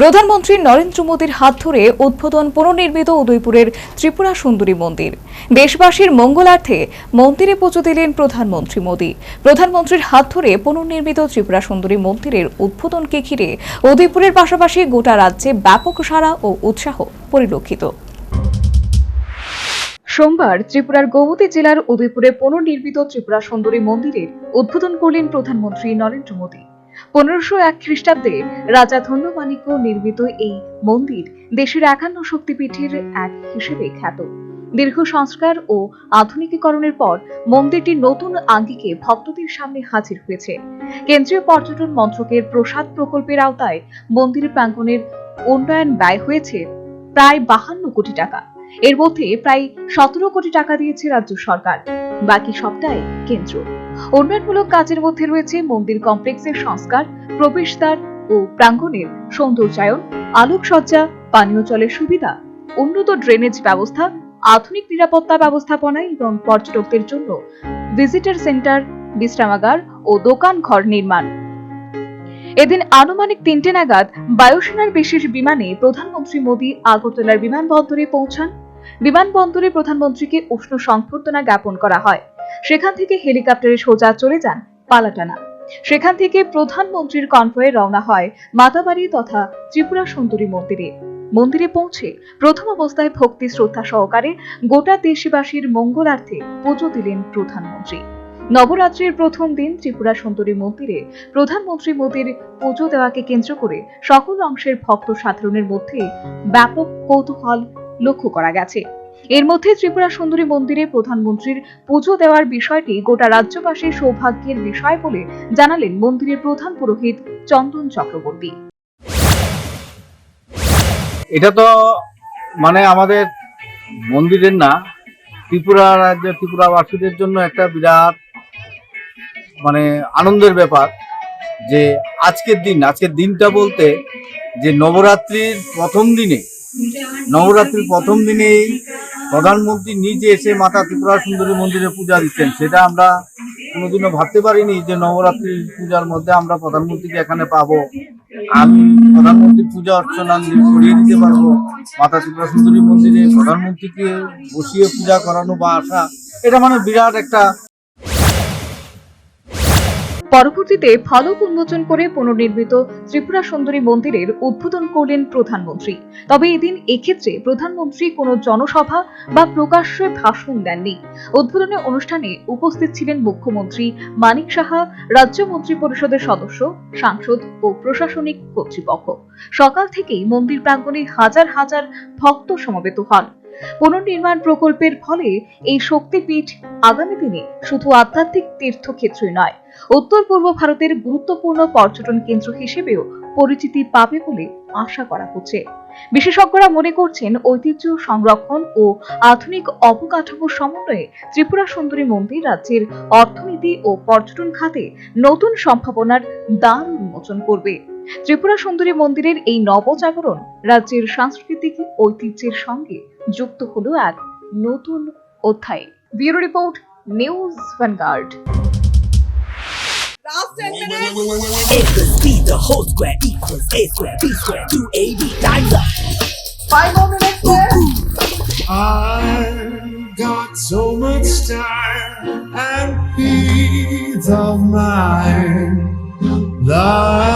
প্রধানমন্ত্রী নরেন্দ্র মোদীর হাত ধরে উদ্বোধন পুনর্নির্মিত উদয়পুরের ত্রিপুরা সুন্দরী মন্দির। দেশবাসীর মঙ্গলার্থে মন্দিরে পুজো দিলেন প্রধানমন্ত্রী মোদী। প্রধানমন্ত্রীর হাত ধরে পুনর্নির্মিত ত্রিপুরা সুন্দরী মন্দিরের উদ্বোধনকে ঘিরে উদয়পুরের পাশাপাশি গোটা রাজ্যে ব্যাপক সাড়া ও উৎসাহ পরিলক্ষিত। সোমবার ত্রিপুরার গৌমতী জেলার উদয়পুরে পুনর্নির্মিত ত্রিপুরা সুন্দরী মন্দিরের উদ্বোধন করলেন প্রধানমন্ত্রী নরেন্দ্র মোদী। পনেরোশো এক খ্রিস্টাব্দে রাজা ধন্যমাণিক্য নির্মিত এই মন্দির দেশের একান্ন শক্তিপীঠের এক হিসেবে খ্যাত। দীর্ঘ সংস্কার ও আধুনিকীকরণের পর মন্দিরটি নতুন আঙ্গিকে ভক্তদের সামনে হাজির হয়েছে। কেন্দ্রীয় পর্যটন মন্ত্রকের প্রসাদ প্রকল্পের আওতায় মন্দির প্রাঙ্গণের উন্নয়ন ব্যয় হয়েছে প্রায় বাহান্ন কোটি টাকা। এর মধ্যে প্রায় সতেরো কোটি টাকা দিয়েছে রাজ্য সরকার। বাকি সবটাই কেন্দ্র। উন্নয়নমূলক কাজের মধ্যে রয়েছে মন্দির কমপ্লেক্সের সংস্কার, প্রবেশদ্বার ও প্রাঙ্গণের সৌন্দর্যায়ন, আলোকসজ্জা, পানীয় জলের সুবিধা, উন্নত ড্রেনেজ ব্যবস্থা, আধুনিক নিরাপত্তা ব্যবস্থাপনা এবং পর্যটকদের জন্য ভিজিটর সেন্টার বিশ্রামাগার ও দোকান ঘর নির্মাণ। এদিন আনুমানিক তিনটে নাগাদ বায়ুসেনার বিশেষ বিমানে প্রধানমন্ত্রী মোদী আগরতলার বিমানবন্দরে পৌঁছান। বিমানবন্দরে প্রধানমন্ত্রীকে উষ্ণ সংবর্ধনা জ্ঞাপন করা হয়। সেখান থেকে হেলিকপ্টারে সোজা চলে যান পালাটানা। সেখান থেকে প্রধানমন্ত্রীর কনভয়ে রওনা হয় মাতাবাড়ি তথা ত্রিপুরা সুন্দরী মন্দিরে। মন্দিরে পৌঁছে প্রথম অবস্থায় ভক্তি শ্রদ্ধা সহকারে গোটা দেশবাসীর মঙ্গলার্থে পুজো দিলেন প্রধানমন্ত্রী। নবরাত্রির প্রথম দিন ত্রিপুরা সুন্দরী মন্দিরে প্রধানমন্ত্রী মোদীর পুজো দেওয়াকে কেন্দ্র করে সকল অংশের ভক্ত সাধারণের মধ্যে ব্যাপক কৌতূহল লক্ষ্য করা গেছে। এর মধ্যে ত্রিপুরা সুন্দরী মন্দিরে প্রধানমন্ত্রীর পুজো দেওয়ার বিষয়টি গোটা রাজ্যবাসীর সৌভাগ্যের বিষয় বলে জানালেন মন্দিরের প্রধান পুরোহিত চন্দন চক্রবর্তী। এটা তো মানে আমাদের মন্দিরের না, ত্রিপুরা রাজ্য ত্রিপুরাবাসীদের জন্য একটা বিরাট মানে আনন্দের ব্যাপার যে আজকের দিন, আজকের দিনটা বলতে যে নবরাত্রির প্রথম দিনে, নবরাত্রির প্রথম দিনেই প্রধানমন্ত্রী নিজে এসে মাতা ত্রিপুরা সুন্দরী মন্দিরে পূজা দিচ্ছেন। সেটা আমরা কোনোদিনও ভাবতে পারিনি যে নবরাত্রির পূজার মধ্যে আমরা প্রধানমন্ত্রীকে এখানে পাবো। আমি প্রধানমন্ত্রীর পূজা অর্চনা করিয়ে দিতে পারব। মাতা ত্রিপুরা সুন্দরী মন্দিরে প্রধানমন্ত্রীকে বসিয়ে পূজা করানো বা আসা, এটা মানে বিরাট একটা পরবর্তীতে ফলক উন্মোচন করে পুনর্নির্মিত ত্রিপুরা সুন্দরী মন্দিরের উদ্বোধন করলেন প্রধানমন্ত্রী। তবে এদিন এক্ষেত্রে প্রধানমন্ত্রী কোনো জনসভা বা প্রকাশ্যে ভাষণ দেননি। উদ্বোধনী অনুষ্ঠানে উপস্থিত ছিলেন মুখ্যমন্ত্রী মানিক সাহা, রাজ্য মন্ত্রী পরিষদের সদস্য, সাংসদ ও প্রশাসনিক কর্তৃপক্ষ। সকাল থেকেই মন্দির প্রাঙ্গণে হাজার হাজার ভক্ত সমবেত হন। পুনর্নির্মাণ প্রকল্পের ফলে এই শক্তিপীঠ আগামী দিনে শুধু আধ্যাত্মিক তীর্থক্ষেত্রই নয়, উত্তর পূর্ব ভারতের গুরুত্বপূর্ণ পর্যটন কেন্দ্র হিসেবেও পরিচিতি পাবে বলে আশা করা হচ্ছে। বিশেষজ্ঞরা মনে করছেন ঐতিহ্য সংরক্ষণ ও আধুনিক অবকাঠামো সমন্বয়ে ত্রিপুরা সুন্দরী মন্দির রাজ্যের অর্থনীতি ও পর্যটন খাতে নতুন সম্ভাবনার দ্বার উন্মোচন করবে। ত্রিপুরা সুন্দরী মন্দিরের এই নবজাগরণ রাজ্যের সাংস্কৃতিক ঐতিহ্যের সঙ্গে যুক্ত হলো এক নতুন অধ্যায় bureau report news vanguard Got so much time and peace of mind. Life.